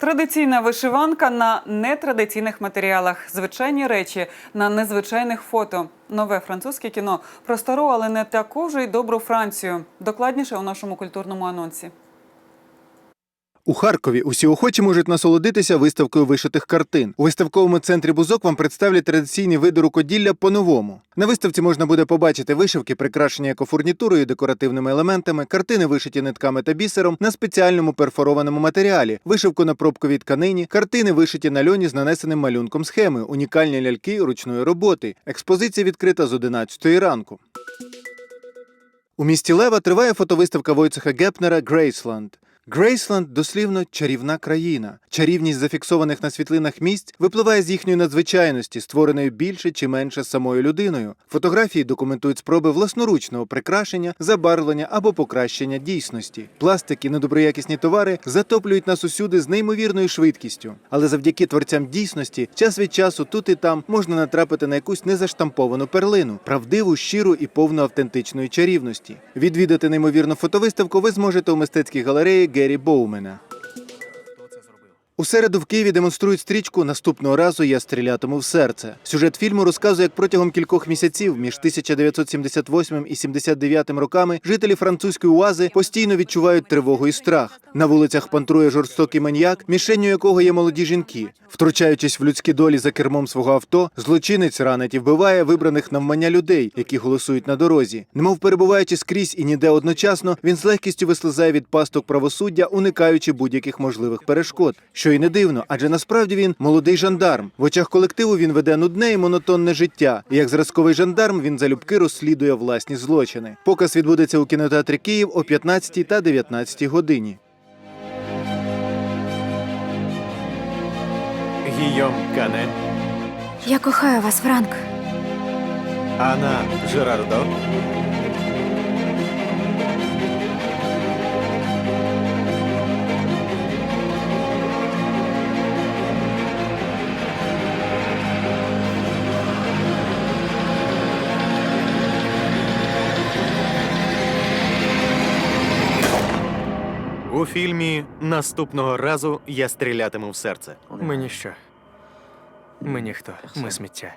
Традиційна вишиванка на нетрадиційних матеріалах, звичайні речі на незвичайних фото. Нове французьке кіно про стару, але не таку вже й добру Францію. Докладніше у нашому культурному анонсі. У Харкові усі охочі можуть насолодитися виставкою вишитих картин. У виставковому центрі Бузок вам представлять традиційні види рукоділля по-новому. На виставці можна буде побачити вишивки, прикрашені екофурнітурою декоративними елементами, картини, вишиті нитками та бісером на спеціальному перфорованому матеріалі, вишивку на пробковій тканині, картини, вишиті на льоні з нанесеним малюнком схеми, унікальні ляльки ручної роботи. Експозиція відкрита з 11 ранку. У місті Лева триває фотовиставка Войцеха Гепнера Грейсланд. Грейсланд дослівно чарівна країна. Чарівність зафіксованих на світлинах місць випливає з їхньої надзвичайності, створеної більше чи менше самою людиною. Фотографії документують спроби власноручного прикрашення, забарвлення або покращення дійсності. Пластик і недоброякісні товари затоплюють нас усюди з неймовірною швидкістю. Але завдяки творцям дійсності, час від часу тут і там можна натрапити на якусь незаштамповану перлину, правдиву, щиру і повну автентичної чарівності. Відвідати неймовірну фотовиставку ви зможете у мистецькій галереї Гері Боумена. У середу в Києві демонструють стрічку Наступного разу я стрілятиму в серце. Сюжет фільму розказує, як протягом кількох місяців між 1978 і 79 роками жителі французької Уази постійно відчувають тривогу і страх. На вулицях пантрує жорстокий маніяк, мішенню якого є молоді жінки. Втручаючись в людські долі за кермом свого авто, злочинець ранить і вбиває вибраних навмання людей, які голосують на дорозі. Немов перебуваючи скрізь і ніде одночасно, він з легкістю вислизає від пасток правосуддя, уникаючи будь-яких можливих перешкод. Що й не дивно, адже насправді він молодий жандарм. В очах колективу він веде нудне і монотонне життя. І як зразковий жандарм він залюбки розслідує власні злочини. Показ відбудеться у кінотеатрі Київ о 15 та 19 годині. Гійом Кане, Я кохаю вас, Франк. Анна Жерардо, у фільмі Наступного разу я стрілятиму в серце. Мені що? Мені хто? Ми сміття.